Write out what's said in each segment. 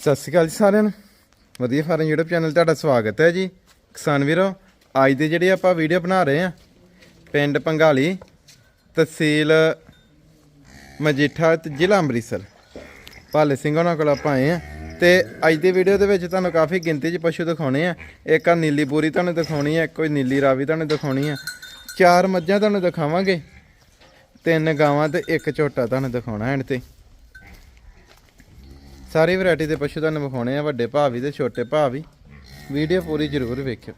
ਸਤਿ ਸ਼੍ਰੀ ਅਕਾਲ ਜੀ ਸਾਰਿਆਂ ਨੂੰ। ਵਧੀਆ ਫਾਰਮ YouTube ਚੈਨਲ ਤੁਹਾਡਾ ਸਵਾਗਤ ਹੈ ਜੀ। ਕਿਸਾਨ ਵੀਰੋ, ਅੱਜ ਦੇ ਜਿਹੜੇ ਆਪਾਂ ਵੀਡੀਓ ਬਣਾ ਰਹੇ ਆ ਪਿੰਡ ਪੰਗਾਲੀ, ਤਹਿਸੀਲ ਮਜੀਠਾ ਤੇ ਜ਼ਿਲ੍ਹਾ ਅੰਮ੍ਰਿਤਸਰ। ਭਾਲੇ ਸਿੰਘ ਉਹਨਾਂ ਕੋਲ ਆਪਾਂ ਆਏ ਆ ਤੇ ਅੱਜ ਦੀ ਵੀਡੀਓ ਦੇ ਵਿੱਚ ਤੁਹਾਨੂੰ ਕਾਫੀ ਗਿਣਤੀ 'ਚ ਪਸ਼ੂ ਦਿਖਾਉਣੇ ਆ। ਇੱਕ ਆ ਨੀਲੀ ਬੂਰੀ ਤੁਹਾਨੂੰ ਦਿਖਾਉਣੀ ਆ, ਇੱਕ ਕੋਈ ਨੀਲੀ ਰਾਵੀ ਤੁਹਾਨੂੰ ਦਿਖਾਉਣੀ ਆ। ਚਾਰ ਮੱਝਾਂ ਤੁਹਾਨੂੰ ਦਿਖਾਵਾਂਗੇ, ਤਿੰਨ ਗਾਵਾਂ ਤੇ ਇੱਕ ਝੋਟਾ ਤੁਹਾਨੂੰ ਦਿਖਾਉਣਾ ਐਂਡ ਤੇ। ਸਾਰੀ ਵੈਰਾਈਟੀ ਦੇ ਪਸ਼ੂ ਤੁਹਾਨੂੰ ਵਿਖਾਉਣੇ ਆ ਵੱਡੇ ਭਾਅ ਵੀ ਤੇ ਛੋਟੇ ਭਾਅ ਵੀ। ਵੀਡੀਓ ਪੂਰੀ ਜ਼ਰੂਰ ਵੇਖਿਓ।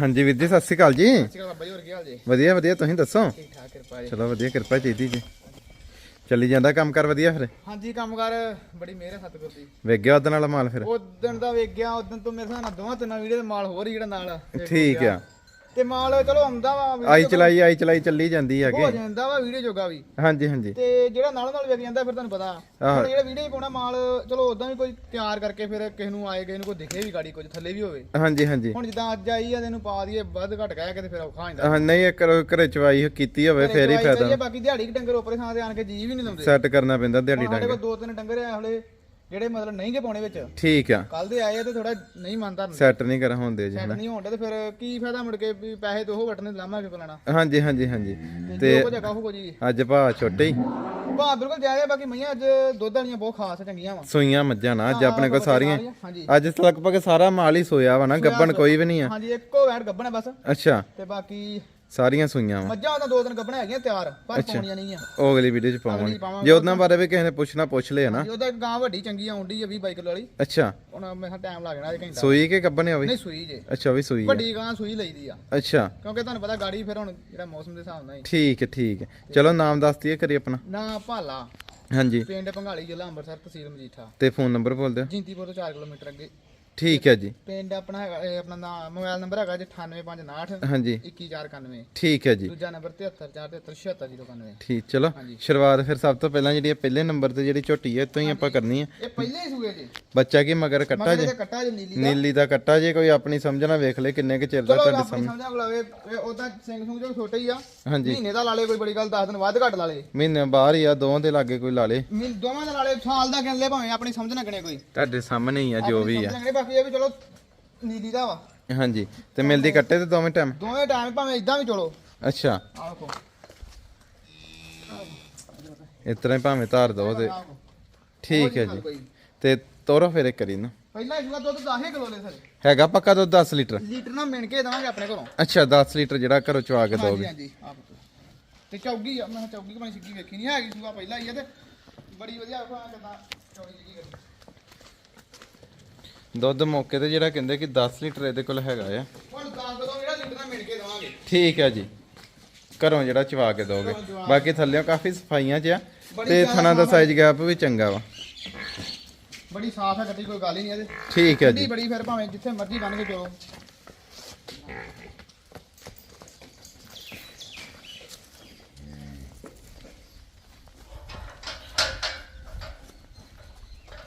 ਹਾਂਜੀ ਵੀਰ ਜੀ ਸਤਿ ਸ਼੍ਰੀ ਅਕਾਲ ਜੀ। ਸਿਕਾ ਬਾਬਾ ਜੀ ਹੋਰ ਕੀ ਹਾਲ ਜੀ? ਵਧੀਆ ਵਧੀਆ ਤੁਸੀਂ ਦੱਸੋ? ਠੀਕ ਠਾਕ ਕਿਰਪਾ ਜੀ। ਚਲੋ ਵਧੀਆ ਕਿਰਪਾ ਚਾਹੀਦੀ ਜੀ। ਚੱਲੀ ਜਾਂਦਾ ਕੰਮ ਕਰ ਵਧੀਆ ਫਿਰ? ਹਾਂਜੀ ਕੰਮਕਾਰ ਬੜੀ ਮਿਹਰ ਹੈ ਸਤਿਗੁਰ ਦੀ। ਵੇਖ ਗਿਆ ਉਹਦੇ ਨਾਲ ਮਾਲ ਫਿਰ? ਉਦੋਂ ਦਾ ਵੇਖ ਗਿਆ ਉਦੋਂ ਤੋਂ ਮੇਰੇ ਨਾਲ ਦੋਵਾਂ ਤਿੰਨਾਂ ਵੀਡੀਓ ਦੇ ਮਾਲ ਹੋਰ ਹੀ ਜਿਹੜਾ ਨਾਲ ਠੀਕ। ਆ। ਤੇ ਮਾਲ ਚਲੋ ਆਉਂਦਾ ਵਾ video ਆਈ ਚਲਾਈ ਆਈ ਚਲਾਈ ਚੱਲੀ ਜਾਂਦੀ ਹੋ ਹੈਗੇ ਜਾਂਦਾ ਵਾ ਵੀਡੀਓ ਜੋਗਾ ਵੀ। ਹਾਂਜੀ ਹਾਂਜੀ। ਤੇ ਜਿਹੜਾ ਨਾਲ ਨਾਲ ਵੇਖ ਜਾਂਦਾ ਫਿਰ ਤੁਹਾਨੂੰ ਪਤਾ। ਆਹ। ਹੁਣ ਜਿਹੜਾ ਵੀਡੀਓ ਪਾਉਣਾ ਮਾਲ ਚਲੋ ਉਦਾਂ ਵੀ ਕੋਈ ਤਿਆਰ ਕਰਕੇ ਫਿਰ ਕਿਸੇ ਨੂੰ ਆਏ ਕਿਸੇ ਨੂੰ ਕੋਈ ਦਿਖੇ ਵੀ ਗਾੜੀ ਕੁਝ ਥੱਲੇ ਵੀ ਹੋਵੇ। ਹਾਂਜੀ ਹਾਂਜੀ। ਹੁਣ ਜਿੱਦਾਂ ਅੱਜ ਆਈ ਆ ਤੈਨੂੰ ਪਾ ਦਈਏ ਵੱਧ ਘਟ ਗਿਆ ਕਿਤੇ ਫਿਰ ਔਖਾ ਹੋ ਜਾਂਦਾ। ਹਾਂ ਨਹੀਂ ਇੱਕ ਘਰੇ ਚਵਾਈ ਕੀਤੀ ਹੋਵੇ ਫੇਰ ਹੀ ਫਾਇਦਾ। ਬਾਕੀ ਦਿਹਾੜੀ ਕਿ ਡੰਗਰ ਉੱਪਰੇ ਥਾਂ ਤੇ ਆਣ ਕੇ ਜੀ ਵੀ ਨਹੀਂ ਲਾਉਂਦੇ। ਸੈੱਟ ਕਰਨਾ ਪੈਂਦਾ ਦਿਹਾੜੀ ਹੁਣ ਸਾਡੇ ਡੰਗ। ਕੋਲ ਦੋ ਤਿੰਨ ਡੰਗਰ ਆ ਹਲੇ। ਜਿਹੜੇ ਮਤਲਬ ਨਹੀਂ ਗੇ ਪਾਉਣੇ ਵਿੱਚ ਠੀਕ ਆ। ਕੱਲ ਦੇ ਆਏ ਆ ਤੇ ਥੋੜਾ ਨਹੀਂ ਮੰਨਦਾ ਸੈੱਟ ਨਹੀਂ ਕਰ ਹੁੰਦੇ ਜੀ ਸੈੱਟ ਨਹੀਂ ਹੋਣ ਤੇ ਫਿਰ ਕੀ ਫਾਇਦਾ ਮੁੜ ਕੇ ਵੀ ਪੈਸੇ ਤੇ ਉਹ ਵਟਨੇ ਲਾਮਾ ਕਿਉਂ ਲੈਣਾ? ਹਾਂਜੀ ਹਾਂਜੀ ਹਾਂਜੀ। ਤੇ ਤੇ ਜੋ ਕੁਝ ਹੈਗਾ ਉਹ ਜੀ ਅੱਜ ਭਾ ਛੋਟੇ ਹੀ। ਭਾ ਬਿਲਕੁਲ ਜਾਇਜ਼ ਬਾਕੀ ਮਈਆਂ ਅੱਜ ਦੁੱਧ ਵਾਲੀਆਂ ਬਹੁਤ ਖਾਸ ਚੰਗੀਆਂ ਵਾ। ਸੂਈਆਂ ਮੱਝਾਂ ਨਾ ਅੱਜ ਆਪਣੇ ਕੋਲ ਸਾਰੀਆਂ। ਅੱਜ ਲਗਭਗ ਸਾਰਾ ਮਾਲ ਹੀ ਸੋਇਆ ਵਾ ਨਾ ਗੱਬਣ ਕੋਈ ਵੀ ਨਹੀਂ ਆ। ਹਾਂਜੀ ਇੱਕੋ ਵੈਟ ਗੱਬਣਾ ਬਸ। ਅੱਛਾ। ਤੇ ਬਾਕੀ ਸਾਰੀਆਂ ਸੂਈਆਂ ਵਾ। ਮੱਝਾਂ ਤਾਂ ਦੋ ਤਿੰਨ ਗੱਬਣਾ ਹੈਗੀਆਂ ਤਿਆਰ ਪਰ ਪਾਉਣੀਆਂ ਨਹੀਂ ਆ। ਉਹ ਅਗਲੀ ਵੀਡੀਓ ਚ ਅਗਲੀ ਪਾਵਾਂਗੇ ਪਾਵਾਂਗੇ। ਜੇ ਉਹਨਾਂ ਬਾਰੇ ਵੀ ਕਿਸੇ ਨੇ ਪੁੱਛਣਾ ਪੁੱਛ ਲਿਆ ਨਾ। ਜੀ ਉਹਦਾ ਗਾਂ ਵੱਡੀ ਚੰਗੀ ਆਉਂਦੀ ਆ 20 ਬਾਈ ਕਿਲੋ ਵਾਲੀ। ਅੱਛਾ। ਹੁਣ ਮੈਂ ਕਿਹਾ ਟਾਈਮ ਲੱਗ ਜਾਣਾ ਇਹ ਘੰਟਾ। ਸੂਈ ਕੇ ਗੱਬਣ ਹੋਵੇ ਨਹੀਂ ਸੂਈ ਜੇ। ਅੱਛਾ ਵੀ ਸੂਈ ਆ। ਵੱਡੀ ਗਾਂ ਸੂਈ ਲਈਦੀ ਆ। ਅੱਛਾ। ਕਿਉਂਕਿ ਤੁਹਾਨੂੰ ਪਤਾ ਗਾੜੀ ਫਿਰ ਹੁਣ ਜਿਹੜਾ ਮੌਸਮ ਦੇ ਹਿਸਾਬ ਨਾਲ ਹੀ। ਠੀਕ ਹੈ ਠੀਕ ਹੈ। ਚਲੋ ਨਾਮ ਦੱਸ ਦਈਏ ਕਰੀ ਆਪਣਾ। ਨਾ ਭਾਲਾ। ਹਾਂਜੀ। ਪਿੰਡ ਭੰਗਾਲੀ ਜ਼ਿਲ੍ਹਾ ਅੰਮ੍ਰਿਤਸਰ ਤਹਿਸੀਲ ਮਜੀਠਾ। ਤੇ ਫੋਨ ਨੰਬਰ ਬੋਲ ਦਿਓ। ਜਿੰਤੀਪੁਰ ਤੋਂ 4 ਕਿਲੋਮੀਟਰ ਅੱਗੇ। ਠੀਕ ਹੈ ਜੀ। ਪਿੰਡ ਆਪਣਾ ਹੈਗਾ ਇਹ ਆਪਣਾ ਨਾਮ ਮੋਬਾਈਲ ਨੰਬਰ ਹੈਗਾ ਜੀ 98559 ਹਾਂਜੀ। 21491 ਠੀਕ ਹੈ ਜੀ। ਦੂਜਾ ਨੰਬਰ 7347376091 ਠੀਕ ਚਲੋ। ਸ਼ੁਰੂਆਤ ਫਿਰ ਸਭ ਤੋਂ ਪਹਿਲਾਂ ਜਿਹੜੀ ਪਹਿਲੇ ਨੰਬਰ ਤੇ ਜਿਹੜੀ ਝੋਟੀ ਹੈ ਤੋਂ ਹੀ ਆਪਾਂ ਕਰਨੀ ਹੈ। ਇਹ ਪਹਿਲੇ ਹੀ ਸੂਏ ਜੀ। ਬੱਚਾ ਕੀ ਮਗਰ ਕੱਟਾ ਜੇ? ਇਹਦੇ ਕੱਟਾ ਜੀ ਨੀਲੀ ਦਾ। ਨੀਲੀ ਦਾ ਕੱਟਾ ਜੇ ਕੋਈ ਆਪਣੀ ਸਮਝਣਾ ਵੇਖ ਲੈ ਕਿੰਨੇ ਕੁ ਚਿਰ ਦਾ ਤੁਹਾਡੇ ਸਾਹਮਣੇ ਸਮਝਾ। ਕੋਲਾਵੇ ਉਹਦਾ ਸਿੰਘ ਸੁੰਗ ਜੋ ਛੋਟੇ ਹੀ ਆ। ਹਾਂਜੀ। ਮਹੀਨੇ ਦਾ ਲਾ ਲੇ ਕੋਈ ਬੜੀ ਗੱਲ 10 ਦਿਨ ਵੱਧ ਘੱਟ ਲਾ ਲੇ। ਮਹੀਨੇ ਬਾਹਰ ਹੀ ਆ ਦੋਵਾਂ ਦੇ ਲਾਗੇ ਕੋਈ ਲਾ ਲੇ। ਮਹੀਨੇ ਦੋਵਾਂ ਦਾ ਲਾ ਲੇ ਸਾਲ ਦਾ ਗਿਣ ਲੈ ਭਾਵੇਂ ਆਪਣੀ ਸਮਝ ਨਾ ਗਣੇ ਕੋਈ। ਤੁਹਾਡੇ ਸਾਹਮਣੇ ਹੀ ਆ ਜੋ ਵੀ ਆ। ਨਾ ਬਾਕੀ ਇਹ ਵੀ ਚਲੋ ਨੀਲੀ ਦਾ ਵਾ। ਹਾਂਜੀ ਤੇ ਮਿਲਦੀ ਕੱਟੇ ਤੇ ਦੋਵੇਂ ਟਾਈਮ ਦੋਵੇਂ ਟਾਈਮ ਭਾਵੇਂ ਇਦਾਂ ਵੀ ਚਲੋ। ਅੱਛਾ। ਆਹ ਇਸ ਤਰ੍ਹਾਂ ਹੀ ਭਾਵੇਂ ਧਾਰ ਦੋ ਤੇ। ਠੀਕ ਹੈ ਜੀ। ਤੇ ਤੋਰੋ ਫਿਰ ਇੱਕ ਕਰੀ ਨਾ। ਪਹਿਲਾਂ ਇਸਦਾ ਦੁੱਧ 10 ਕਿਲੋ ਲੈ ਸਰ ਹੈਗਾ ਪੱਕਾ ਦੁੱਧ 10 ਲੀਟਰ? ਲੀਟਰ ਨਾਲ ਮਿਣ ਕੇ ਦੇਵਾਂਗੇ ਆਪਣੇ ਘਰੋਂ। ਅੱਛਾ 10 ਲੀਟਰ ਜਿਹੜਾ ਘਰੋਂ ਚਵਾ ਕੇ ਹਾਂਜੀ ਦੋਗੇ। ਹਾਂਜੀ ਆਪ ਤੇ ਚੌਗੀ ਆ ਮੈਂ ਚੌਗੀ ਬਣੀ ਸਿੱਕੀ ਵੇਖੀ ਨਹੀਂ ਹੈਗੀ ਸੂਆ ਪਹਿਲਾਂ ਹੀ ਆ ਤੇ ਬੜੀ ਵਧੀਆ ਵੇਖੋ ਆ ਕਿਦਾਂ ਜਿਹੀ ਕਰੀ ਦੁੱਧ ਮੌਕੇ ਤੇ ਜਿਹੜਾ ਕਹਿੰਦੇ ਕਿ 10 ਲੀਟਰ ਇਹਦੇ ਕੋਲ ਹੈਗਾ ਆ। ਹੁਣ 10 ਕਿਲੋ ਜਿਹੜਾ ਲੀਟਰ ਨਾਲ ਮਿਣ ਕੇ ਦੇਵਾਂਗੇ। ਠੀਕ ਹੈ ਜੀ। ਘਰੋਂ ਜਿਹੜਾ ਚਵਾ ਕੇ ਦੋਗੇ। ਬਾਕੀ ਥੱਲੇੋਂ ਕਾਫੀ ਸਫਾਈਆਂ 'ਚ ਆ ਤੇ ਥਣਾ ਦਾ ਸਾਈਜ਼ ਗੈਪ ਵੀ ਚੰਗਾ ਵਾ। ਬੜੀ ਸਾਫ਼ ਹੈ ਗੱਡੀ ਕੋਈ ਗੱਲ ਹੀ ਨਹੀਂ ਇਹਦੇ। ਠੀਕ ਹੈ ਜੀ। ਬੜੀ ਫਿਰ ਭਾਵੇਂ ਜਿੱਥੇ ਮਰਜ਼ੀ ਬਣ ਕੇ ਚਲੋ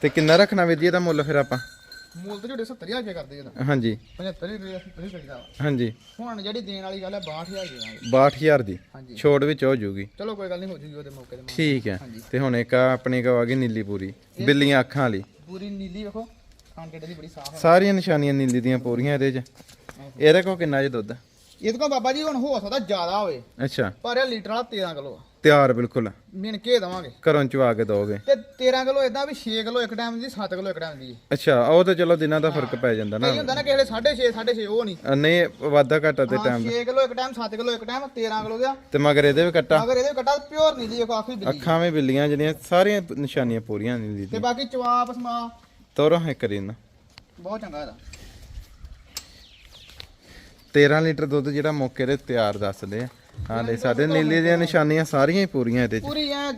ਤੇ ਕਿੰਨਾ ਰੱਖਣਾ ਵੀਰ ਜੀ ਇਹਦਾ ਮੁੱਲ ਫਿਰ ਆਪਾਂ? ਮੂਲ ਤੇ ਜਿਹੜੇ 70000 ਰੁਪਏ ਕਰਦੇ ਇਹਦਾ ਹਾਂਜੀ। 75 ਰੁਪਏ 70 ਕਰੀਦਾ ਵਾ। ਹਾਂਜੀ। ਹੁਣ ਜਿਹੜੀ ਦੇਣ ਵਾਲੀ ਗੱਲ ਹੈ 62000 ਦੇ ਦਾਂਗੇ 62000 ਦੀ। ਹਾਂਜੀ। ਛੋੜ ਵਿੱਚ ਹੋ ਜੂਗੀ। ਚਲੋ ਕੋਈ ਗੱਲ ਨਹੀਂ ਹੋ ਜੂਗੀ ਉਹਦੇ ਮੌਕੇ ਤੇ ਠੀਕ ਹੈ। ਹਾਂਜੀ। ਤੇ ਹੁਣ ਇੱਕ ਆਹ ਆਪਣੀ ਕੋ ਆ ਗਈ ਨੀਲੀ ਪੂਰੀ ਬਿੱਲੀਆਂ ਅੱਖਾਂ ਵਾਲੀ। ਪੂਰੀ ਨੀਲੀ ਵੇਖੋ ਖਾਣ ਕਿੱਡੇ ਦੀ ਬੜੀ ਸਾਫ਼ ਹੈ ਸਾਰੀਆਂ ਨਿਸ਼ਾਨੀਆਂ ਨੀਲੀ ਦੀਆਂ ਪੂਰੀਆਂ ਇਹਦੇ 'ਚ। ਇਹਦੇ ਕੋ ਕਿੰਨਾ ਜੇ ਦੁੱਧ? ਇਹਦੇ ਕੋਲ ਬਾਬਾ ਜੀ ਹੁਣ ਹੋ ਸਕਦਾ ਜ਼ਿਆਦਾ ਹੋਵੇ। ਅੱਛਾ। ਪਰ ਇਹ ਲੀਟਰ ਵਾਲਾ 13 ਕਿਲੋ ਆ। ਤਿਆਰ ਬਿਲਕੁਲ। ਮਿਣ ਕੇ ਦੇਵਾਂਗੇ। ਘਰੋਂ ਚਵਾ ਕੇ ਦੋਗੇ ਤੇ 13 ਕਿਲੋ ਇਦਾਂ ਵੀ 6 ਕਿਲੋ ਇੱਕ ਟਾਈਮ ਦੀ 7 ਕਿਲੋ ਇੱਕ ਟਾਈਮ ਦੀ। ਅੱਛਾ ਉਹ ਤਾਂ ਚਲੋ ਦਿਨਾਂ ਦਾ ਫ਼ਰਕ ਪੈ ਜਾਂਦਾ ਨਾ। ਨਹੀਂ ਹੁੰਦਾ ਨਾ ਕਿਸੇ ਵੇਲੇ 6.5 6.5 ਉਹ ਨਹੀਂ। ਅ, ਨਹੀਂ ਵਾਧਾ ਘਾਟਾ ਤੇ ਟਾਈਮ 6 ਕਿਲੋ ਇੱਕ ਟਾਈਮ 7 ਕਿਲੋ ਇੱਕ ਟਾਈਮ 13 ਕਿਲੋ ਦਾ। ਤੇ ਮਗਰ ਇਹਦੇ ਵੀ ਕੱਟਾ। ਅਗਰ ਇਹਦੇ ਕੱਟਾ ਪਿਓਰ ਨੀਲੀ ਵੇਖੋ ਆਖਰੀ ਬਿੱਲੀ ਅੱਖਾਂ ਵੀ ਬਿੱਲੀਆਂ ਜਿਹੜੀਆਂ ਸਾਰੀਆਂ ਨਿਸ਼ਾਨੀਆਂ ਪੂਰੀਆਂ ਨੀਲੀ ਤੇ ਬਾਕੀ ਚਵਾਪ ਸਮਾ ਤੋਰੋ ਹੈ ਕਰੀਨਾ ਬਹੁਤ ਚੰਗਾ ਇਹਦਾ। 13 ਲੀਟਰ ਦੁੱਧ ਜਿਹੜਾ ਮੌਕੇ ਤੇ ਤਿਆਰ ਦੱਸਦੇ ਆ। ਹਾਂ ਲੈ ਸਾਡੇ ਨੀਲੀ ਦੀਆਂ ਨਿਸ਼ਾਨੀਆਂ ਸਾਰੀਆਂ ਹੀ ਪੂਰੀਆਂ ਇਹਦੇ 'ਚ। ਪੂਰੀ ਐ।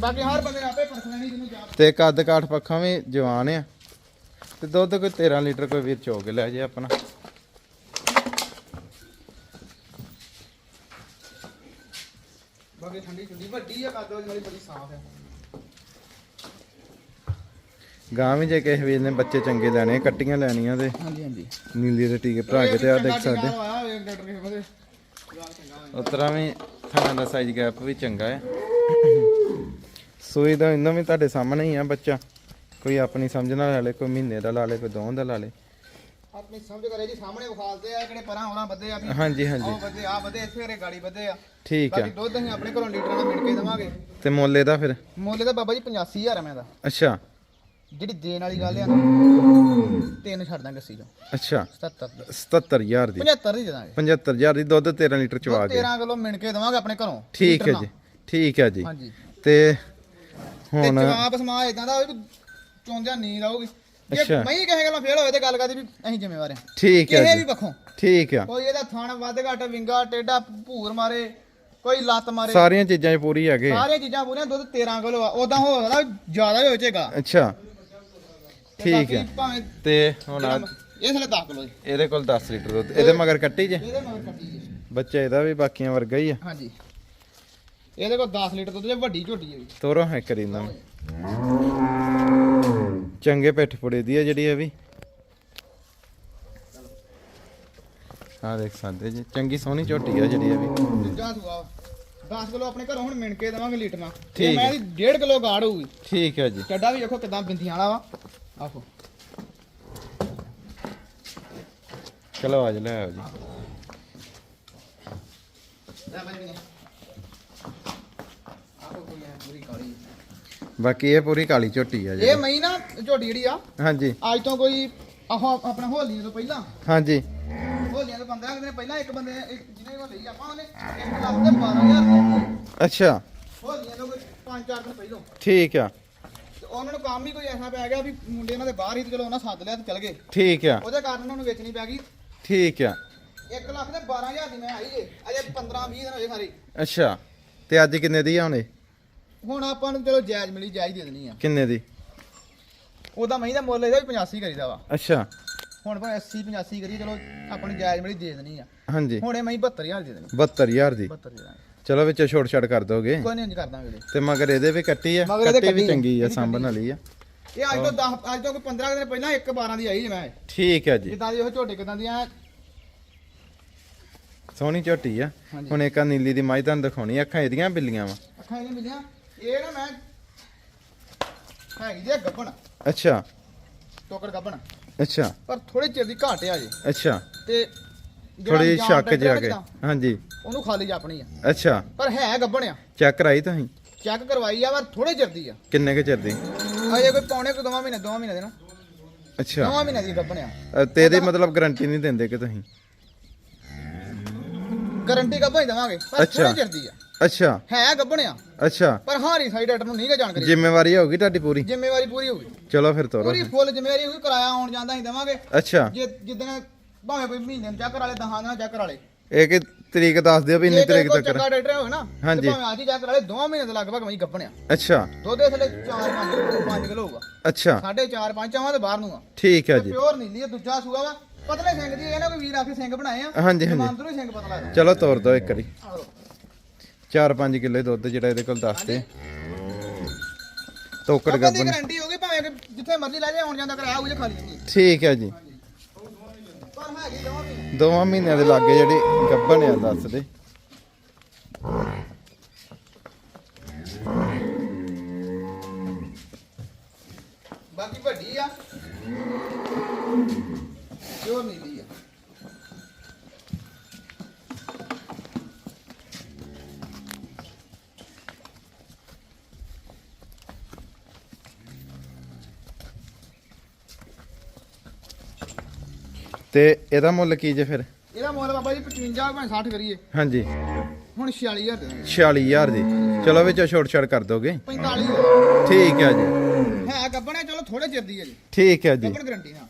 ਬਾਕੀ ਹਰ ਬੰਦੇ ਨੇ ਆਪੇ ਪਰਖ ਲੈਣੀ ਜਿਹਨੂੰ ਜਾ ਤੇ ਕੱਦ ਕਾਠ ਪੱਖਾਂ ਵੀ ਜਵਾਨ ਆ। ਤੇ ਦੁੱਧ ਕੋਈ 13 ਲੀਟਰ ਕੋਈ ਵੀਰ ਚੋ ਕੇ ਲੈ ਜੇ ਆਪਣਾ। ਬਾਕੀ ਠੰਡੀ ਠੰਡੀ। ਵੱਡੀ ਆ ਕੱਦ ਵਾਲੀ ਬੜੀ ਸਾਫ਼ ਹੈ ਗਾਂ ਵੀ ਜੇ ਕਿਸੇ ਵੀਰ ਨੇ ਬੱਚੇ ਚੰਗੇ ਲੈਣੇ ਕੱਟੀਆਂ ਲੈਣੀਆਂ ਤੇ। ਹਾਂਜੀ ਹਾਂਜੀ। ਨੀਲੀ ਦੇ ਟੀਕੇ ਭਰਾ ਕੇ ਤੇ ਆ ਦੇਖ ਸਕਦੇ ਹੋਇਆ ਡਾਕਟਰ ਕਿਸੇ ਹੋਇਆ। ਉਤਰਾ ਵੀ ਥਾਣਾ ਦਾ ਸਾਈਜ਼ ਗੈਪ ਵੀ ਚੰਗਾ ਹੈ। ਸੂਈ ਦਾ ਇਹਨਾਂ ਵੀ ਤੁਹਾਡੇ ਸਾਹਮਣੇ ਹੀ ਆ ਬੱਚਾ। ਕੋਈ ਆਪਣੀ ਸਮਝ ਨਾਲ ਲਾ ਲੇ ਕੋਈ ਮਹੀਨੇ ਦਾ ਲਾ ਲੇ ਕੋਈ ਦੋ ਦਾ ਲਾ ਲੇ। ਆਪਣੀ ਸਮਝ ਕਰੇ ਜੀ ਸਾਹਮਣੇ ਵਿਖਾਲਦੇ ਆ ਕਿਹੜੇ ਪਰਾਂ ਹੋਣਾ ਬੱਦੇ ਆ ਵੀ ਹਾਂਜੀ ਹਾਂਜੀ। ਆਹ ਬੱਦੇ ਆ ਬੱਦੇ ਇੱਥੇ ਘਰੇ ਗਾੜੀ ਬੱਦੇ ਆ। ਠੀਕ ਆ। ਦੁੱਧ ਅਸੀਂ ਆਪਣੇ ਘਰੋਂ ਲੀਟਰ ਨਾਲ ਮਿਣ ਕੇ ਦੇਵਾਂਗੇ। ਤੇ ਮੁੱਲ ਇਹਦਾ ਫਿਰ? ਮੁੱਲ ਦਾ ਬਾਬਾ ਜੀ 85000 ਆ ਮੈਂ ਦਾ। ਅੱਛਾ। ਜਿਹੜੀ ਦੇਣ ਵਾਲੀ ਗੱਲ ਆ ਨਾ। ਤਿੰਨ ਛੱਡ ਦਾਂਗੇ ਅਸੀਂ ਚੋਂ। ਅੱਛਾ। 77 ਦੀ। 77000 ਦੀ। 75 ਦੀ ਦੇ ਦਾਂਗੇ। 75000 ਦੀ ਦੁੱਧ 13 ਲੀਟਰ ਚਵਾ ਕੇ। 13 ਕਿਲੋ ਮਿਣ ਕੇ ਦੇਵਾਂਗੇ ਆਪਣੇ ਘਰੋਂ। ਠੀਕ ਹੈ ਜੀ ਠੀਕ ਹੈ ਜੀ। ਹਾਂਜੀ। ਤੇ ਹੁਣ ਜਵਾਬ ਸਮਾ ਇਦਾਂ ਦਾ ਵੀ ਚੌਂਦਿਆਂ ਨੀਂਦ ਆਊਗੀ। ਅੱਛਾ। ਮੈਂ ਕਹੇ ਗੱਲਾਂ ਫੇਲ ਹੋਏ ਤੇ ਗੱਲ ਕਰਦੀ ਵੀ ਅਸੀਂ ਜ਼ਿੰਮੇਵਾਰ ਹਾਂ। ਠੀਕ ਹੈ ਕਿਸੇ ਵੀ ਪੱਖੋਂ। ਠੀਕ ਆ। ਕੋਈ ਇਹਦਾ ਥਣ ਵੱਧ ਘੱਟ ਵਿੰਗਾ ਟੇਡਾ ਭੂਰ ਮਾਰੇ ਕੋਈ ਲੱਤ ਮਾਰੇ। ਸਾਰੀਆਂ ਚੀਜ਼ਾਂ ਪੂਰੀ ਹੈਗੇ। ਸਾਰੀਆਂ ਚੀਜ਼ਾਂ ਪੂਰੀਆਂ ਦੁੱਧ 13 ਕਿਲੋ ਆ। ਉਦਾਂ ਹੋ ਸਕਦਾ ਜ਼ਿਆਦਾ ਹੀ ਹੋ ਜਾਏਗਾ ਅੱਛਾ। ਠੀਕ ਹੈ। ਭਾਵੇਂ ਤੇ ਹੁਣ ਆ- ਇਹ ਥਲੇ 10 ਕਿਲੋ ਜੀ। ਇਹਦੇ ਕੋਲ 10 ਲੀਟਰ ਦੁੱਧ। ਇਹਦੇ ਮਗਰ ਕੱਟੀ ਜੇ? ਇਹਦੇ ਮਗਰ ਕੱਟੀ ਜੀ। ਬੱਚਾ ਇਹਦਾ ਵੀ ਬਾਕੀਆਂ ਵਰਗਾ ਹੀ ਆ। ਹਾਂਜੀ। ਇਹਦੇ ਕੋਲ 10 ਲੀਟਰ ਦੁੱਧ ਜੇ ਵੱਡੀ ਝੋਟੀ ਹੈ ਜੀ। ਤੋਰੋ ਹੈ ਕਰੀਂਦਾ ਚੰਗੇ ਪਿੱਠ ਪੁੜੇ ਦੀ ਆ ਜਿਹੜੀ ਇਹ ਵੀ। ਆ ਦੇਖ ਸਕਦੇ ਜੀ ਚੰਗੀ ਸੋਹਣੀ ਝੋਟੀ ਆ ਜਿਹੜੀ ਇਹ ਵੀ। ਦੂਜਾ ਸੂਆ 10 ਕਿਲੋ ਆਪਣੇ ਘਰੋਂ ਹੁਣ ਮਿਣ ਕੇ ਦੇਵਾਂਗੇ ਲੀਟਰ। ਨਾਲ ਠੀਕ ਇਹ ਮੈਂ ਦੀ 1.5 ਕਿਲੋ ਗਾੜ ਹੋਊਗੀ। ਠੀਕ ਹੈ ਜੀ। ਚੱਡਾ ਵੀ ਦੇਖੋ ਕਿਦਾਂ ਬਿੰਦੀਆਂ ਵਾਲਾ ਵਾ। ਆਹੋ। ਚਲੋ ਲੈ ਆਓ ਜੀ। ਲੈ ਬਈ ਵੀ ਆਹੋ ਕੋਈ ਐ ਪੂਰੀ ਕਾਲੀ। ਬਾਕੀ ਇਹ ਪੂਰੀ ਕਾਲੀ ਝੋਟੀ ਆ ਜੀ ਇਹ ਮਈ ਨਾ ਝੋਟੀ ਜਿਹੜੀ ਆ ਹਾਂਜੀ। ਅੱਜ ਤੋਂ ਕੋਈ ਆਹੋ ਆਪਣਾ ਹੋਲੀਆਂ ਤੋਂ ਪਹਿਲਾਂ। ਹਾਂਜੀ। ਹੋਲੀਆਂ ਤੋਂ 15 ਦਿਨ ਪਹਿਲਾਂ ਇੱਕ ਬੰਦੇ ਇੱਕ ਜਿਹਨੇ ਲਈ ਆਪਾਂ ਉਹਨੇ 1 ਲੱਖ ਤੇ 12000 ਅੱਛਾ। ਹੋਲੀਆਂ ਤੋਂ ਕੋਈ 5-4 ਦਿਨ ਪਹਿਲਾਂ। ਠੀਕ ਆ। ਉਹਨਾਂ ਨੂੰ ਕੰਮ ਹੀ ਕੋਈ ਐਸਾ ਪੈ ਗਿਆ ਵੀ ਮੁੰਡੇ ਉਹਨਾਂ ਦੇ ਬਾਹਰ ਹੀ ਤੇ ਚਲੋ ਉਹਨਾਂ ਸੱਦ ਲਿਆ ਤੇ ਚਲ ਗਏ। ਠੀਕ ਆ। ਉਹਦੇ ਕਾਰਨ ਉਹਨਾਂ ਨੂੰ ਵੇਚਣੀ ਪੈ ਗਈ। ਠੀਕ ਆ। 1 ਲੱਖ ਤੇ 12000 ਦੀ ਮੈਂ ਆਈ ਜੇ ਅਜੇ 15-20 ਦਿਨ ਹੋਏ ਸਾਰੀ। ਅੱਛਾ। ਤੇ ਅੱਜ ਕਿੰਨੇ ਦੀ ਆ ਹੁਣ? ਆਪਾਂ ਨੂੰ ਚਲੋ ਜਾਇਜ਼ ਮਿਲੀ ਜਾਇਜ਼ ਦੇ ਦੇਣੀ ਆ। ਕਿੰਨੇ ਦੀ? ਉਹਦਾ ਮਹੀਂ ਦਾ ਮੁੱਲ ਇਹਦਾ ਵੀ 85 ਕਰੀਦਾ ਵਾ। ਅੱਛਾ। ਹੁਣ ਭਾਵੇਂ 80 85 ਕਰੀ ਚਲੋ ਆਪਾਂ ਨੂੰ ਜਾਇਜ਼ ਮਿਲੀ ਦੇ ਦੇਣੀ ਆ। ਹਾਂਜੀ। ਹੁਣ ਇਹ ਮਹੀਂ 72000 ਦੇ ਦੇਣੀ। 72000 ਦੀ। 72 ਦੇ ਦਾਂਗੇ ਚਲੋ ਵਿੱਚ ਛੋਟ ਛੜ ਕਰ ਦੋਗੇ। ਕੋਈ ਨਹੀਂ ਇੰਜ ਕਰ ਦਾਂਗੇ ਵੀਰੇ। ਤੇ ਮਗਰ ਇਹਦੇ ਵੀ ਕੱਟੀ ਆ ਮਗਰ ਇਹਦੇ ਕੱਟੀ ਵੀ ਆ, ਚੰਗੀ ਆ ਸਾਂਭਣ। ਵਾਲੀ ਆ। ਇਹ ਅੱਜ ਤੋਂ 10 ਅੱਜ ਤੋਂ ਕੋਈ 15 ਦਿਨ ਪਹਿਲਾਂ 1 12 ਦੀ ਆਈ ਜੇ ਮੈਂ। ਠੀਕ ਹੈ ਜੀ। ਜਿੱਦਾਂ ਦੀ ਉਹ ਝੋਟੇ ਕਿਦਾਂ ਦੀਆਂ ਸੋਹਣੀ ਝੋਟੀ ਆ। ਹੁਣ ਇੱਕ ਆਹ ਨੀਲੀ ਦੀ ਮਾਈ ਤੁਹਾਨੂੰ ਦਿਖਾਉਣੀ ਆ, ਅੱਖਾਂ ਇਹਦੀਆਂ ਬਿੱਲੀਆਂ ਵਾ। ਅੱਖਾਂ ਇਹਦੀਆਂ ਮਿਲੀਆਂ ਇਹ ਨਾ ਮੈਂ ਹੈਗੀ ਜੇ ਗੱਬਣ ਅੱਛਾ। ਟੋਕਰ ਗੱਬਣ। ਅੱਛਾ। ਪਰ ਥੋੜੀ ਚਿਰ ਦੀ ਘਾਟ ਆ ਜੀ ਅੱਛਾ। ਤੇ ਥੋੜੀ ਸ਼ੱਕ ਜਿਹਾ ਕੇ। ਹਾਂਜੀ। ਉਹਨੂੰ ਖਾਲੀ ਆਪਣੀ ਆ। ਅੱਛਾ। ਪਰ ਹੈ ਗੱਬਣ ਆ ਚੈੱਕ ਕਰਾਈ ਤੁਸੀਂ? ਚੈੱਕ ਕਰਵਾਈ ਆ ਪਰ ਥੋੜੇ ਚਿਰ ਦੀ ਆ। ਕਿੰਨੇ ਕੁ ਚਿਰ ਦੀ? ਅਜੇ ਕੋਈ ਪੌਣੇ ਕੋ ਦੋਵਾਂ ਮਹੀਨੇ ਦੋਵਾਂ ਮਹੀਨੇ ਦੇ ਨਾ। ਅੱਛਾ। ਦੋਵਾਂ ਮਹੀਨੇ ਦੀ ਗੱਬਣ ਆ ਅ, ਤੇ ਇਹਦੀ ਮਤਲਬ ਗਾਰੰਟੀ ਨਹੀਂ ਦਿੰਦੇ ਕਿ ਤੁਸੀਂ? ਗਾਰੰਟੀ ਗੱਬਣ ਹੀ ਦੇਵਾਂਗੇ ਪਰ। ਥੋੜੇ ਚਿਰ ਦੀ ਆ। ਅੱਛਾ। ਹੈ ਗੱਬਣ ਆ ਅੱਛਾ। ਪਰ ਹਾਰੀ ਸਾਈਡ ਡਾਕਟਰ ਨੂੰ ਨਹੀਂ ਗਾ ਜਾਣਕਾਰੀ ਜ਼ਿੰਮੇਵਾਰੀ ਹੋਗੀ ਤੁਹਾਡੀ ਪੂਰੀ? ਜ਼ਿੰਮੇਵਾਰੀ ਪੂਰੀ ਹੋਊਗੀ। ਚਲੋ ਫਿਰ ਤੋਰੋ ਪੂਰੀ ਫੁੱਲ ਜ਼ਿੰਮੇਵਾਰੀ ਹੋਊਗੀ ਕਿਰਾਇਆ ਆਉਣ ਜਾਂਦਾ ਹੀ ਦੇਵਾਂਗੇ। ਅੱਛਾ। ਜੇ ਜਿੱਦਣ ਭਾਵੇਂ ਕੋਈ ਮਹੀਨੇ ਨੂੰ ਚੱਕਰ ਵਾਲੇ ਦਹਾਂ ਦਿਨਾਂ ਚੱਕਰ ਵਾਲੇ ਇਹ ਕਿ ਤਰੀਕ ਦੱਸ ਦਿਓ ਵੀ ਇੰਨੀ ਤਰੀਕ ਤੱਕ ਚੰਗਾ ਡਾਕਟਰ ਹੋਵੇ ਨਾ ਤੇ ਹਾਂਜੀ। ਭਾਵੇਂ ਆਜੀ ਚੱਕਰ ਵਾਲੇ ਦੋਵਾਂ ਮਹੀਨੇ ਦੇ ਲਗਭਗ ਮੈਂ ਗੱਪਣਿਆ। ਅੱਛਾ। ਦੁੱਧ ਇਸ ਵੇਲੇ 4 5 5 ਕਿਲੋ ਹੋਊਗਾ। ਅੱਛਾ। ਸਾਢੇ 4 5 ਚਾਵਾਂ ਤੇ ਬਾਹਰ ਨੂੰ ਆ। ਠੀਕ ਹੈ ਜੀ। ਪਿਓਰ ਨੀਲੀ ਆ ਦੂਜਾ ਸੂਆ ਵਾ। ਪਤਲੇ ਸਿੰਘ ਦੀ ਇਹ ਨਾ ਕੋਈ ਵੀਰ ਆ ਕੇ ਸਿੰਘ ਬਣਾਏ ਆ। ਹਾਂਜੀ, ਹਾਂਜੀ। ਅੰਦਰੋਂ ਹੀ ਸਿੰਘ ਪਤਲਾ ਚਲੋ ਤੋਰ ਦਿਓ ਇੱਕ ਵਾਰੀ। ਆਹੋ। 4-5 ਕਿਲੋ ਦੁੱਧ ਜਿਹੜਾ ਇਹਦੇ ਕੋਲ ਦੱਸਦੇ ਤੋਕੜ ਆਪਾਂ ਦੀ ਗੱਬਨ ਗਾਰੰਟੀ ਹੋਗੀ ਭਾਵੇਂ ਕਿ ਜਿੱਥੇ ਮਰਜ਼ੀ ਲੈ ਜਾਏ ਆਉਣ ਜਾਂਦਾ ਕਰਾਇਆ ਹੋਊ ਜੇ ਖਾਲੀ ਨਹੀਂ ਠੀਕ ਹੈ ਜੀ। ਦੋਵਾਂ ਮਹੀਨੇ ਮਹੀਨਿਆਂ ਦੇ ਲਾਗੇ ਜਿਹੜੇ ਗੱਬਨ ਆ ਦੱਸਦੇ ਬਾਕੀ ਵੱਡੀ ਆ। ਪਿਓਰ ਨੀਲੀ ਤੇ ਇਹਦਾ ਮੁੱਲ ਕੀ ਜੇ ਫਿਰ? ਇਹਦਾ ਮੁੱਲ ਬਾਬਾ ਜੀ 55 ਭਾਵੇਂ 60 ਕਰੀਏ। ਹਾਂਜੀ। ਹੁਣ 46000 ਦੇ ਦਾਂਗੇ। 46000 ਦੀ। ਚਲੋ ਵਿੱਚ ਛੋਟ ਛੜ ਕਰ ਦੋਗੇ? 45 ਠੀਕ ਹੈ ਜੀ। ਹੈ ਗੱਬਣੇ ਚਲੋ ਥੋੜੇ ਚਿਰ ਦੀ ਹੈ ਜੀ। ਠੀਕ ਹੈ ਜੀ। ਗੱਬਣ ਗਰੰਟੀ ਨਾਲ।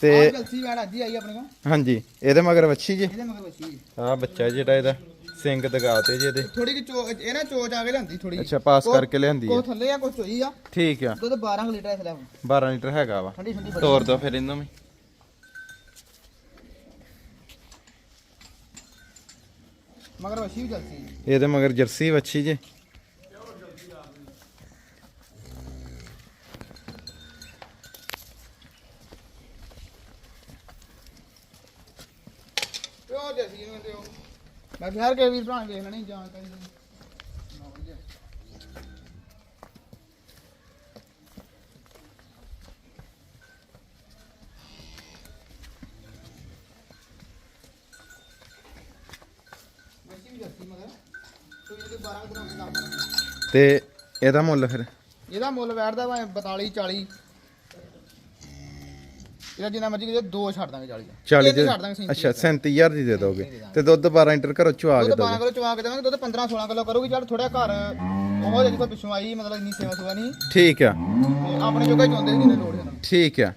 ਤੇ ਜਲਸੀ ਵੈੜ ਅੱਜ ਹੀ ਆਈ ਆਪਣੇ ਕੋਲ। ਹਾਂਜੀ ਇਹਦੇ ਮਗਰ ਵੱਛੀ ਜੀ? ਇਹਦੇ ਮਗਰ ਬੱਚੀ ਆ ਬੱਚਾ ਜਿਹੜਾ ਇਹਦਾ ਸਿੰਘ ਦਗਾਤੇ ਜੀ ਇਹਦੇ। ਥੋੜੀ ਕਿ ਚੋ ਇਹ ਨਾ ਚੋਚ ਆ ਕੇ ਲਿਆਂਦੀ ਥੋੜੀ ਅੱਛਾ ਪਾਸ ਕਰਕੇ ਲਿਆਂਦੀ ਕੋ ਹੈ ਥੱਲੇ ਆ ਕੋ ਚੋਈ ਆ। ਠੀਕ ਆ। ਦੁੱਧ 12 ਕੁ ਲੀਟਰ ਇਸ ਲੈ 12 ਲੀਟਰ ਹੈਗਾ ਵਾ। ਠੰਡੀ ਠੰਡੀ ਬੜੀ ਤੋਰ ਦੋ ਫਿਰ ਇਹਨੂੰ ਵੀ। ਮਗਰ ਵਸ਼ੀ ਵੀ ਜਲਸੀ ਇਹਦੇ ਮਗਰ ਜਰਸੀ ਵੱਛੀ ਜੀ ਜਲਸੀ ਨੂੰ ਤੇ ਉਹ ਮੈਂ ਹਰ ਕੇ ਵੀਰ ਭਰਾ ਵੇਖ ਲੈਣੀ ਜਾਣਕਾਰੀ ਦੀ। ਤੇ ਇਹਦਾ ਮੁੱਲ ਫਿਰ? ਇਹਦਾ ਮੁੱਲ ਬੈਠਦਾ ਭਾਵੇਂ 42 40 ਇਹਦਾ ਜਿੰਨਾ ਮਰਜ਼ੀ ਕਿਤੇ ਦੋ ਛੱਡ ਦਾਂਗੇ 40 40 ਤਿੰਨ ਦੇ ਛੱਡ ਦਾਂਗੇ ਅੱਛਾ 37000 ਦੀ ਦੇ ਦੋਗੇ। ਤੇ ਦੁੱਧ 12 ਲੀਟਰ ਘਰੋਂ ਚੁਆ ਕੇ ਦੁੱਧ 12 ਦੋਗੇ। ਕਿਲੋ ਚਵਾ ਕੇ ਦੇਵਾਂਗੇ ਦੁੱਧ 15 16 ਕਿਲੋ ਕਰੂਗੀ ਚੱਲ ਥੋੜਾ ਘਰ ਉਹ ਜਿਹੜੀ ਕੋਈ ਪਿੱਛੋਂ ਆਈ ਮਤਲਬ ਇੰਨੀ ਸੇਵਾ ਸੁਵਾ ਨਹੀਂ। ਠੀਕ ਆ। ਆਪਣੇ ਜੋਗਾ ਹੀ ਚਾਹੁੰਦੇ ਜਿੰਨੇ ਲੋੜ ਨੂੰ ਠੀਕ ਆ।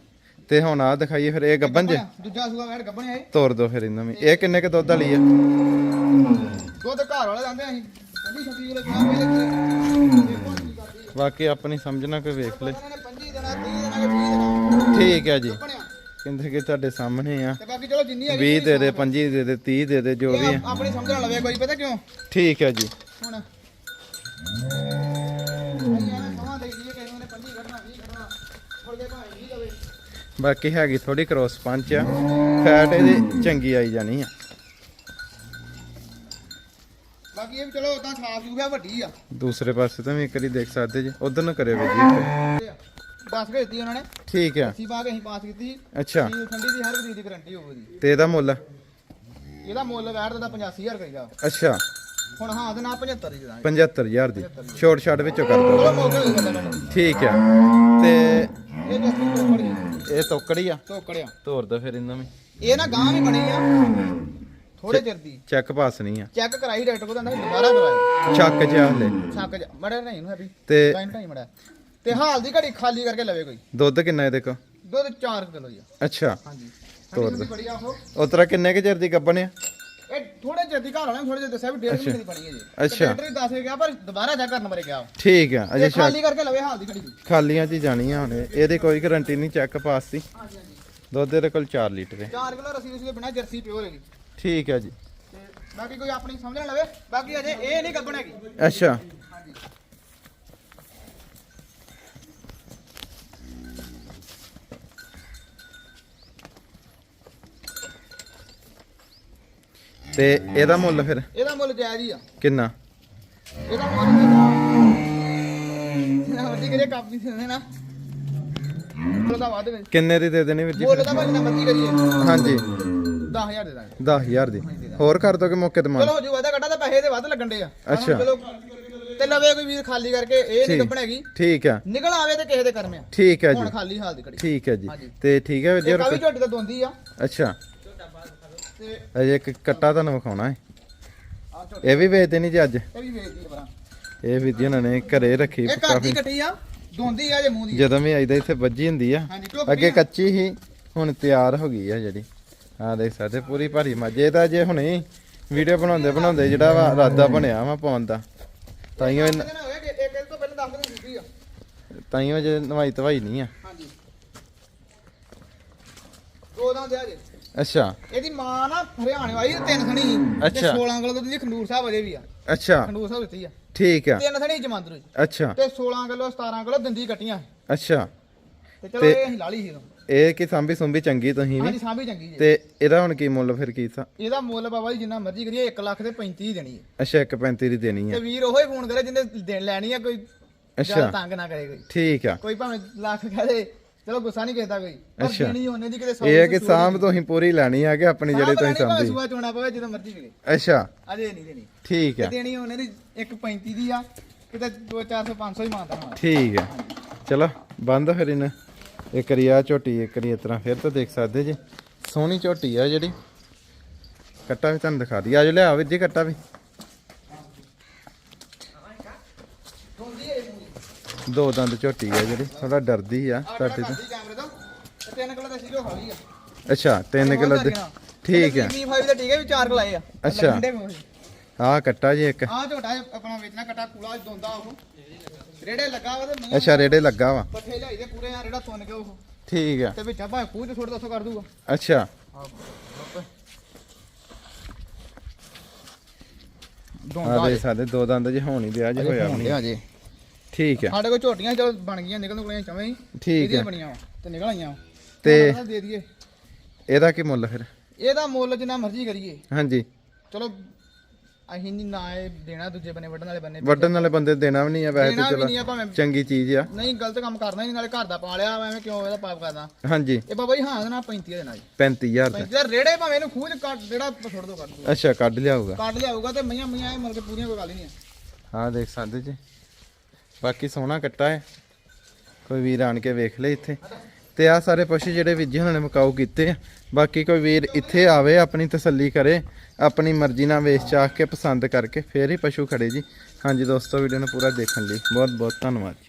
ਤੇ ਹੁਣ ਆ ਦਿਖਾਈਏ ਫਿਰ ਇਹ ਗੱਬਨ ਜੇ? ਦੂਜਾ ਸੂਆ ਬੈਠ ਗੱਬਣ ਆਏ ਤੋਰ ਦੋ ਫਿਰ ਇਹਨਾਂ ਵੀ। ਇਹ ਕਿੰਨੇ ਕ ਦੁੱਧ ਵਾਲੀ ਆ? ਦੁੱਧ ਘਰ ਵਾਲੇ ਜਾਂਦੇ ਅਸੀਂ। ਪੰਜੀ ਛੱਤੀ ਕਿਲੋ ਚਵਾ ਕੇ ਬਾਕੀ ਆਪਣੀ ਸਮਝਣਾ ਕੋਈ ਵੇਖ ਲੈ। ਇਹਨਾਂ ਨੇ 25 ਦੇਣਾ 30 ਦੇਣਾ ਕਿ 20 ਦੇਣਾ ਠੀਕ ਆ ਜੀ। ਕਹਿੰਦੇ ਕਿ ਤੁਹਾਡੇ ਸਾਹਮਣੇ ਆ। ਤੇ ਬਾਕੀ ਚਲੋ ਜਿੰਨੀ ਹੈਗੀ 20 ਦੇ ਦੇ 25 ਦੇ ਦੇ 30 ਦੇ ਦੇ ਜੋ ਵੀ ਆਪ- ਆਪਣੀ ਸਮਝ ਨਾਲ ਲਵੇ ਕੋਈ ਪਤਾ ਕਿਉਂ? ਠੀਕ ਆ ਜੀ। ਹੁਣ ਅਸੀਂ ਐਵੇਂ ਸਮਾਂ ਦੇ ਦਈਏ ਕਿਸੇ ਨੇ 25 ਕੱਢਣਾ 20 ਕੱਢਣਾ ਥੋੜੇ ਜਿਹਾ ਭਾਵੇਂ 20 ਲਵੇ ਬਾਕੀ ਹੈਗੀ ਥੋੜੀ ਕ੍ਰੋਸ ਪੰਚ ਆ। ਫੈਟ ਇਹਦੀ ਚੰਗੀ ਆਈ ਜਾਣੀ ਆ। ਬਾਕੀ ਇਹ ਵੀ ਚਲੋ ਉਦਾਂ ਸਾਫ਼ ਜੂਗਾ ਵੱਡੀ ਆ। ਦੂਸਰੇ ਪਾਸੇ ਤਾਂ ਵੀ ਇੱਕ ਵਾਰੀ ਦੇਖ ਸਕਦੇ ਜੀ ਉਧਰ ਨੂੰ ਕਰਿਓ ਵੀਰ ਜੀ। ਦੱਸ ਕੇ ਦਿੱਤੀ ਉਹਨਾਂ ਨੇ। ਠੀਕ ਆ। ਅਸੀਂ ਪਾ ਕੇ ਅਸੀਂ ਪਾਸ ਕੀਤੀ। ਅੱਛਾ। ਸੀ ਠੰਡੀ ਦੀ ਹਰ ਚੀਜ਼ ਦੀ ਗਾਰੰਟੀ ਹੋਊਗੀ ਤੇ ਇਹਦਾ ਮੁੱਲ? ਇਹਦਾ ਮੁੱਲ ਵੈਟ ਦਾ 85000 ਕਰੀਦਾ ਅੱਛਾ। ਹੁਣ ਹਾਂ ਤੇ ਨਾ 75 ਦੀ ਦਾਂਗੇ 75000 ਦੀ। ਛੋਟ ਛਾਟ ਵਿੱਚੋਂ ਕਰ ਦੋ। ਚਲੋ ਮੌਕੇ ਹੋਈ ਜਾਂਦਾ ਮੈਨੂੰ ਠੀਕ ਆ। ਤੇ ਇਹ ਜਸਤੀ ਟੋਕੜੀ ਇਹ ਤੋਕੜੀ ਆ? ਟੋਕੜਿਆ ਤੋਰ ਦੋ ਫਿਰ ਇਹਨਾਂ ਵੀ ਇਹ ਨਾ ਗਾਂ ਵੀ ਬਣੀ ਆ। ਥੋੜੇ ਚਿਰ ਦੀ। ਚੈੱਕ ਪਾਸ ਨਹੀਂ ਆ। ਚੈੱਕ ਕਰਾਈ ਡਾਕਟਰ ਕੋਲ ਸੀ ਦੁਬਾਰਾ ਕਰਵਾਇਆ ਚੱਕ ਜਿਹਾ ਹਲੇ। ਛੱਕ ਜਾ। ਮੜਾ ਨਹੀਂ ਨੂੰ ਹੈਪੀ। ਤੇ ਟਾਈਮ ਟਾਈਮ ਮੜਾ ਤੇ ਹਾਲ ਦੀ ਘੜੀ ਖਾਲੀ ਕਰਕੇ ਲਵੇ ਕੋਈ। ਦੁੱਧ ਕਿੰਨਾ ਇਹਦੇ ਕੋ ਦੁੱਧ 4 ਕਿਲੋ ਜੀ ਆ। ਅੱਛਾ। ਹਾਂਜੀ। ਤੋਰ ਠੰਡੀ ਬੜੀ ਆ ਉਹ। ਉਤਰਾ ਕਿੰਨੇ ਕੁ ਚਿਰ ਦੀ ਗੱਬਣ ਆ? ਇਹ ਥੋੜੇ ਚਿਰ ਦੀ ਘਰ ਵਾਲਿਆਂ ਥੋੜੇ ਜਿਹਾ ਦੱਸਿਆ ਵੀ ਡੇਢ ਮਹੀਨੇ ਦੀ ਬਣੀ ਹੈ ਜੀ। ਅੱਛਾ। ਡਾਕਟਰ ਵੀ ਦੱਸ ਗਿਆ ਪਰ ਦੁਬਾਰਾ ਚੈੱਕ ਕਰਨ ਬਾਰੇ ਗਿਆ ਠੀਕ ਆ ਅਜੇ ਖਾਲੀ ਕਰਕੇ ਲਵੇ ਹਾਲ ਦੀ ਘੜੀ ਦੀ। ਖਾਲੀਆਂ ਚ ਹੀ ਜਾਣੀਆਂ ਹੁਣ। ਇਹ। ਇਹਦੀ ਕੋਈ ਗਾਰੰਟੀ ਨਹੀਂ ਚੈੱਕ ਪਾਸ ਦੀ ਦੁੱਧ ਇਹਦੇ ਕੋਲ 4 ਲੀਟਰ ਹੈ। 4 ਕਿਲੋ ਰਸੀ ਰਸੀ ਦੇ ਬਿਨਾ ਜਰਸੀ ਪਿਓਰ ਹੈਗੀ ਠੀਕ ਹੈ ਜੀ। ਤੇ ਬਾਕੀ ਕੋਈ ਆਪਣੀ ਸਮਝ ਨਾ ਲਵੇ ਬਾਕੀ ਅਜੇ ਇਹ ਨਹੀਂ ਗੱਬਣ ਹੈਗੀ। ਅੱਛਾ। ਤੇ ਇਹਦਾ ਮੁੱਲ ਫਿਰ? ਇਹਦਾ ਮੁੱਲ ਜਾਇਜ਼ ਹੀ ਆ। ਕਿੰਨਾ? ਇਹਦਾ ਮੁੱਲ ਜਿੰਨਾ ਮਰਜ਼ੀ ਕਰੀਏ ਕਾਪੀ ਦੇ ਨਾ ਮੁੱਲ ਦਾ ਵੱਧ ਵਿੱਚ ਕਿੰਨੇ ਦੀ ਦੇ ਦੇਣੀ ਵੀਰ ਜੀ ਮੁੱਲ ਦਾ ਭਾਵੇਂ ਜਿੰਨਾ ਮਰਜ਼ੀ ਕਰੀਏ। ਹਾਂਜੀ। 10000 ਦੇ ਦਾਂਗੇ। 10000 ਦੀ। ਹੋਰ ਕਰ ਦੋਗੇ ਮੌਕੇ ਤੇ ਮਾਨ ਚਲੋ ਹੋ ਜੂ ਵਾਦਾ ਕੱਟਾ ਤਾਂ ਪੈਸੇ ਦੇ ਵੱਧ ਲੱਗਣ ਦੇ ਆ। ਅੱਛਾ। ਚਲੋ ਤੇ ਲਵੇ ਕੋਈ ਵੀਰ ਖਾਲੀ ਕਰਕੇ ਇਹ ਨਹੀਂ। ਗੱਬਣ ਹੈਗੀ। ਠੀਕ ਆ। ਨਿਕਲ ਆਵੇ ਤੇ ਕਿਸੇ ਦੇ ਕਰਮ ਆ ਠੀਕ ਹੈ ਹੁਣ ਜੀ। ਖਾਲੀ ਹਾਲ ਦੀ ਘੜੀ ਠੀਕ ਹੈ ਜੀ। ਤੇ ਠੀਕ ਹੈ ਵੀਰ ਕਾਵੀ ਝੋਟੀ ਤਾਂ ਦੋਂਦੀ ਆ। ਅੱਛਾ। ਤੇ ਅਜੇ ਇੱਕ ਕੱਟਾ ਤੁਹਾਨੂੰ ਵਿਖਾਉਣਾ ਹੈ। ਆ ਇਹ ਵੀ ਵੇਚਦੇ ਨਹੀਂ ਜੀ ਅੱਜ। ਇਹ ਵੀ ਵੇਚਦੀ ਆ ਭਰਾ। ਇਹ ਵੀ ਜੀ ਉਹਨਾਂ ਨੇ ਘਰੇ ਰੱਖੀ ਕਾਫੀ। ਕੱਟੀ ਆ। ਦੋਂਦੀ ਆ ਜੇ ਮੂੰਹ ਦੀ। ਜਦੋਂ ਵੀ ਆਈਦਾ ਇੱਥੇ ਵੱਜੀ ਹੁੰਦੀ ਆ। ਅੱਗੇ ਆ। ਕੱਚੀ ਹੀ ਹੁਣ ਤਿਆਰ ਹੋ ਗਈ ਆ ਜਿਹੜੀ। ਆ ਦੇਖ ਸਕਦੇ ਪੂਰੀ ਭਾਰੀ ਮੱਝ। ਤਾਂ ਜੇ ਹੁਣੇ ਵੀਡੀਓ ਬਣਾਉਂਦੇ ਬਣਾਉਂਦੇ ਜਿਹੜਾ ਵਾ ਇਰਾਦਾ ਬਣਿਆ ਵਾ ਪਾਉਣ ਦਾ ਤਾਈਓ ਦਸ ਦਿਨ ਹੋਏ ਕਿ ਇੱਕ ਇੱਕ ਤੋਂ ਪਹਿਲਾਂ 10 ਦਿਨ ਦਿੱਤੀ ਆ। ਤਾਈਓ ਜੇ ਨਵਾਈ ਤਵਾਈ ਨਹੀਂ ਆ। ਹਾਂਜੀ। ਦੋ ਦਾਂ ਦੇ ਆ ਜੇ। ਅੱਛਾ। ਇਹਦੀ ਮਾਂ ਨਾ ਹਰਿਆਣੇ ਵਾਲੀ ਤੇ ਤਿੰਨ ਸਣੀ ਅੱਛਾ। 16 ਕਿਲੋ ਦੁੱਧ ਦੀ ਖੰਡੂਰ ਸਾਹਿਬ ਅਜੇ ਵੀ ਆ। ਅੱਛਾ। ਖੰਡੂਰ ਸਾਹਿਬ ਦਿੱਤੀ ਆ। ਠੀਕ ਆ। ਤਿੰਨ ਸਣੀ ਜਮਾਂਦਰੂ ਅੱਛਾ। ਤੇ 16 ਕਿਲੋ 17 ਕਿਲੋ ਦਿੰਦੀ ਕੱਟੀਆਂ। ਅੱਛਾ। ਤੇ ਚਲੋ ਇਹ ਅਸੀਂ ਲਾ ਲਈ ਸੀ। ਇਹ ਕੀ ਸਾਂਭੀ ਸੁੰਭੀ ਚੰਗੀ ਤੁਸੀਂ ਵੀ? ਹਾਂਜੀ ਸਾਂਭੀ ਚੰਗੀ ਜੀ। ਤੇ ਇਹਦਾ ਹੁਣ ਕੀ ਮੁੱਲ ਫਿਰ ਕੀ ਸਾ ਇਹਦਾ ਮੁੱਲ ਬਾਬਾ ਜੀ ਜਿੰਨਾ ਮਰਜ਼ੀ ਕਰੀਏ 1 ਲੱਖ ਦੇ 35 ਹੀ ਦੇਣੀ ਹੈ। ਅੱਛਾ 1.35 ਦੀ ਦੇਣੀ ਤੇ ਆ ਵੀਰ ਉਹੋ ਹੀ ਫੋਨ ਕਰੇ ਜਿਹਨੇ ਦੇਣ ਲੈਣੀ ਆ ਕੋਈ ਅੱਛਾ। ਜ਼ਿਆਦਾ ਤੰਗ ਨਾ ਕਰੇ ਕੋਈ। ਠੀਕ ਆ। ਕੋਈ ਭਾਵੇਂ ਲੱਖ ਕਹਦੇ ਚਲੋ ਗੁੱਸਾ ਨਹੀਂ ਕੀਤਾ ਕੋਈ। ਪਰ ਅੱਛਾ। ਦੇਣੀ ਉਹਨੇ ਦੀ ਕਿਤੇ ਸੌ ਇਹ ਹੈ ਕਿ ਸਾਂਭ ਤੁਸੀਂ ਪੂਰੀ ਲੈਣੀ ਆ ਕਿ ਆਪਣੀ ਜਿਹੜੇ ਤੁਸੀਂ ਸਾਂਭੀ। ਸੂਆ ਚੋਣਾ ਪਵੇ ਜਦੋਂ ਮਰਜ਼ੀ ਮਿਲੇ ਅੱਛਾ। ਅਜੇ ਨਹੀਂ ਦੇਣੀ। ਠੀਕ ਤੇ ਆ ਦੇਣੀ ਉਹਨੇ ਦੀ 1.35 ਦੀ ਆ ਕਿਤੇ 2 400 500 ਹੀ ਮਾਨਤਾ ਹੋਣਾ। ਠੀਕ ਹੈ ਚਲੋ ਬੰਦ ਫਿਰ ਇਹਨੇ। ਇੱਕ ਵਾਰੀ ਆ ਝੋਟੀ ਇੱਕ ਵਾਰੀ ਇਸ ਤਰ੍ਹਾਂ ਫਿਰ ਤਾਂ ਦੇਖ ਸਕਦੇ ਜੀ। ਸੋਹਣੀ ਝੋਟੀ ਆ ਜਿਹੜੀ। ਕੱਟਾ ਵੀ ਤੁਹਾਨੂੰ ਦਿਖਾ ਦਈ ਆਜੋ ਲਿਆ ਵੀਰ ਜੀ ਕੱਟਾ ਵੀ। ਦੋ ਦੰਦ ਝੋਟੀ ਆ ਜਿਹੜੀ ਥੋੜਾ ਡਰਦੀ ਆ ਤੁਹਾਡੇ ਤੋਂ। ਤੇ। ਤਿੰਨ ਕਿਲੋ ਦਾ ਸੀਰੋ ਖਾਲੀ ਆ। ਅੱਛਾ 3 ਕਿਲੋ ਦੇ ਠੀਕ ਹੈ ਮੀ 5 ਦੇ ਟੀਕੇ ਵੀ ਚਾਰ ਲਾਏ ਆ। ਅੱਛਾ। ਆਹ ਕੱਟਾ ਜੀ ਇੱਕ। ਆ ਝੋਟਾ ਆਪਣਾ ਵੇਚਣਾ ਕਟਾ ਕੂਲਾ ਦੋਂਦਾ ਉਹ। ਰੇੜੇ ਲੱਗਾ ਵਾ ਤੇ ਮੂੰਹ ਅੱਛਾ ਰੇੜੇ ਲੱਗਾ ਵਾ। ਪੱਠੇ ਲਿਆਈ ਦੇ ਪੂਰੇ ਆ ਰੇੜਾ ਸੁੰਨ ਕੇ ਉਹ। ਠੀਕ ਆ। ਤੇ ਵਿੱਚ ਭਾਵੇਂ ਖੂਹ ਚ ਦੱਸੋ ਕਰ ਦੂਗਾ। ਅੱਛਾ। ਆ ਦੇ ਸਾਡੇ ਦੋ ਦੰਦ ਜੇ ਹੋਣੀ ਦੇ ਆ ਜੇ ਹੋਇਆ ਨਹੀਂ। ਅਜੇ ਠੀਕ ਆ। ਸਾਡੇ ਕੋਲ ਝੋਟੀਆਂ ਚਲ ਬਣ ਗਈਆਂ ਨਿਕਲਣ ਕੋਲੇ ਚਵੇਂ ਹੀ। ਠੀਕ ਬਣੀਆਂ ਵਾ ਤੇ ਨਿਕਲ ਆਈਆਂ ਤੇ- ਹੁਣ ਦੇ ਦਈਏ। ਇਹਦਾ ਕੀ ਮੁੱਲ ਫਿਰ? ਇਹਦਾ ਮੁੱਲ ਜਿੰਨਾ ਮਰਜ਼ੀ ਕਰੀਏ। ਹਾਂਜੀ। ਚਲੋ ਅਸੀਂ ਨਹੀਂ ਨਾ ਇਹ ਦੇਣਾ ਦੂਜੇ ਬੰਨੇ ਵੱਢਣ ਵਾਲੇ ਬੰਨੇ ਵੱਢਣ ਵਾਲੇ ਬੰਦੇ ਦੇਣਾ ਵੀ ਨਹੀਂ ਆ ਵੈਸੇ ਦੇਣਾ ਤੇ ਵੀ ਨਹੀਂ ਆ ਚਲੋ ਚੰਗੀ ਚੀਜ਼ ਆ। ਨਹੀਂ ਗਲਤ ਕੰਮ ਕਰਨਾ ਹੀ ਨਹੀਂ ਨਾਲੇ ਘਰ ਦਾ ਪਾਲਿਆ ਵਾ, ਐਵੇਂ ਕਿਉਂ ਇਹਦਾ ਪਾਪ ਕਰਦਾ ਹਾਂਜੀ। ਇਹ ਬਾਬਾ ਜੀ ਹਾਂ ਨਾ 35 ਦੇਣਾ ਜੀ। 35000 ਦਾ 35 ਦਾ ਰੇੜੇ ਭਾਵੇਂ ਇਹਨੂੰ ਖੂਹ ਚ ਕੱਢ ਜਿਹੜਾ ਛੋੜ ਦੋ ਕੱਢ ਦੋ। ਅੱਛਾ ਕੱਢ ਲਿਆਊਗਾ। ਕੱਢ ਲਿਆਊਗਾ ਤੇ ਮਈਆਂ ਮਈਆਂ ਇਹ ਕਿ ਪੂਰੀਆਂ ਕੋਈ ਗੱਲ ਹੀ ਨਹੀਂ ਆ। ਆਹ ਦੇਖ ਸਕਦੇ ਜੀ ਬਾਕੀ ਸੋਹਣਾ ਕੱਟਾ ਹੈ। ਕੋਈ ਵੀਰ ਆਣ ਕੇ ਵੇਖ ਲੈ ਇੱਥੇ। ਤੇ ਆ ਸਾਰੇ ਪਸ਼ੂ ਜਿਹੜੇ ਵੀਰ ਜੀ ਹੁਣਾਂ ਨੇ ਮਕਾਊ ਕੀਤੇ ਆ, ਬਾਕੀ ਕੋਈ ਵੀਰ ਇੱਥੇ ਆਵੇ, ਆਪਣੀ ਤਸੱਲੀ ਕਰੇ, ਆਪਣੀ ਮਰਜ਼ੀ ਨਾਲ ਵੇਚ ਚਾਖ ਕੇ ਪਸੰਦ ਕਰਕੇ ਫੇਰ ਹੀ ਪਸ਼ੂ ਖੜੇ ਜੀ। ਹਾਂਜੀ ਦੋਸਤੋ, ਵੀਡੀਓ ਨੂੰ ਪੂਰਾ ਦੇਖਣ ਲਈ ਬਹੁਤ ਬਹੁਤ ਧੰਨਵਾਦ ਜੀ।